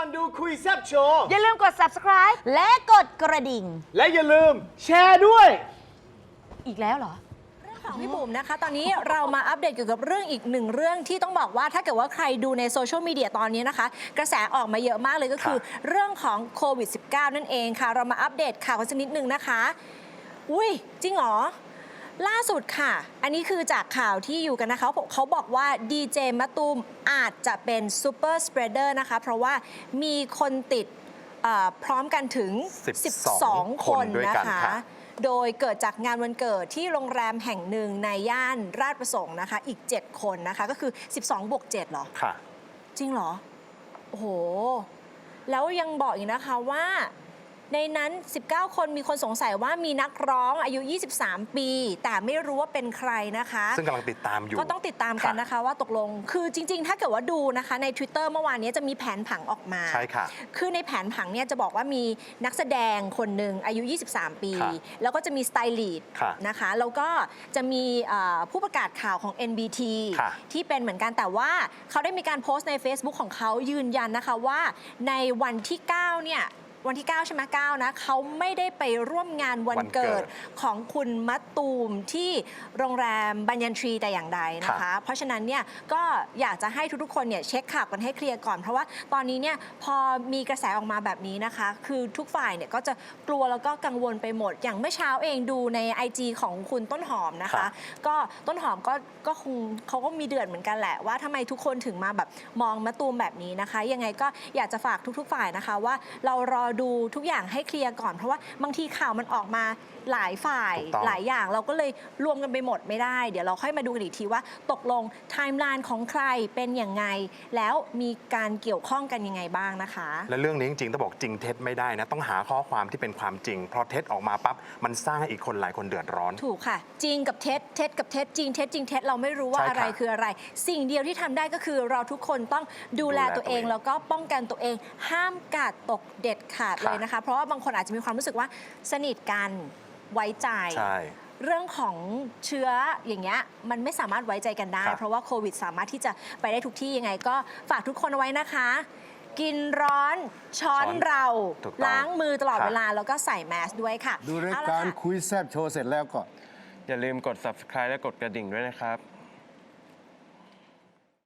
อนดูคุยแซบโชว์ อย่าลืมกด subscribe และกดกระดิ่ง และอย่าลืมแชร์ด้วย อีกแล้วเหรอ ของพี่บุ๋มนะคะ ตอนนี้เรามาอัปเดตเกี่ยวกับเรื่องอีกหนึ่งเรื่องที่ต้องบอกว่าถ้าเกิดว่าใครดูในโซเชียลมีเดียตอนนี้นะคะ กระแสออกมาเยอะมากเลยก็คือ เรื่องของโควิด -19 นั่นเองค่ะ เรามาอัปเดตข่าวกันสักนิดนึงนะคะ อุ้ยจริงเหรอ ล่าสุดค่ะ อันนี้คือจากข่าวที่อยู่กันนะคะเขาบอกเขาบอกว่าดีเจมะตูมอาจจะเป็นซูเปอร์สเปรเดอร์นะคะ เพราะว่ามีคนติดเอ่อพร้อมกันถึง 12 12คนด้วยนะกันคะค่ะโดยเกิดจากงานวันเกิดที่โรงแรมแห่งหนึ่งในย่านราชประสงค์นะคะ อีก 7 คนนะคะ ก็คือ 12 บวก7เหรอ ค่ะ จริงเหรอ โอ้โห แล้วยังบอกอีกนะคะว่า ในนั้น 19 คนมีคนสงสัยว่ามีนักร้องอายุ 23 ปี แต่ไม่รู้ว่าเป็นใครนะคะ ซึ่งกำลังติดตามอยู่ ก็ต้องติดตามกันนะคะว่าตกลง คือจริง ๆ ถ้าเกิดว่าดูนะคะใน Twitter เมื่อวานนี้จะมีแผนผังออกมา ใช่ค่ะ คือในแผนผังเนี่ยจะบอกว่ามีนักแสดงคนหนึ่งอายุ 23 ปีค่ะแล้วก็จะมีสไตลิสต์ค่ะนะคะ แล้วก็จะมีเอ่อผู้ประกาศข่าวของ NBT ค่ะที่เป็นเหมือนกันแต่ว่าเขาได้มีการโพสต์ใน Facebook ของเขายืนยันนะคะว่าในวันที่ 9 เนี่ย วันที่ 9 ใช่ไหม9นะเขาไม่ได้ไปร่วมงานวันวันเกิเกิดดของคุณมัตตูมที่โรงแรมบัญญันทรีแต่อย่างใดนะคะค่ะเพราะฉะนั้นเนี่ยก็อยากจะให้ทุกๆคนเนี่ยเช็คข่าวกันให้เคลียร์ก่อน เพราะว่าตอนนี้เนี่ยพอมีกระแสออกมาแบบนี้นะคะ คือทุกฝ่ายเนี่ยก็จะกลัวแล้วก็กังวลไปหมด อย่างเมื่อเช้าเองดูใน IG ของคุณต้นหอมนะคะค่ะก็ต้นหอมก็ก็คงเขาก็มีเดือดเหมือนกันแหละว่าทำไมทุกคนถึงมาแบบมองมะตูมแบบนี้นะคะ ยังไงก็อยากจะฝากทุก ๆ ฝ่ายนะคะว่าเรารอดูทุกอย่างให้เคลียร์ก่อน เพราะว่าบางทีข่าวมันออกมาหลายฝ่ายถูกต้อง หลายอย่างเราก็เลยรวมกันไปหมดไม่ได้ เดี๋ยวเราค่อยมาดูกันอีกทีว่าตกลงไทม์ไลน์ของใครเป็นอย่างไง แล้วมีการเกี่ยวข้องกันยังไงบ้างนะคะ และเรื่องนี้จริงๆต้องบอกจริงเท็จไม่ได้นะ ต้องหาข้อความที่เป็นความจริง เพราะเท็จออกมาปั๊บมันสร้างให้อีกคนหลายคนเดือดร้อน ถูกค่ะ จริงกับเท็จเท็จกับเท็จจริงเท็จจริงเท็จเราไม่รู้ว่าใช่ค่ะอะไรคืออะไร สิ่งเดียวที่ทำได้ก็คือเราทุกคนต้องดูแลดูแลตัวเองตัวเอง แล้วก็ป้องกันตัวเองห้ามกาดตกเด็ดขาดค่ะเลยนะคะ เพราะว่าบางคนอาจจะมีความรู้สึกว่าสนิทกันไว้ใจ ใช่ เรื่องของเชื้ออย่างเงี้ยมันไม่สามารถไว้ใจกันได้ ครับ เพราะว่าโควิดสามารถที่จะไปได้ทุกที่ยังไง ก็ฝากทุกคนเอาไว้นะคะ กินร้อนช้อนเราถูกต้องล้างมือตลอดครับ เวลาแล้วก็ใส่แมสด้วยค่ะดูรายเอละการค่ะ คุยแซบโชว์เสร็จแล้วก็ อย่าลืมกด subscribe และกดกระดิ่งด้วยนะครับ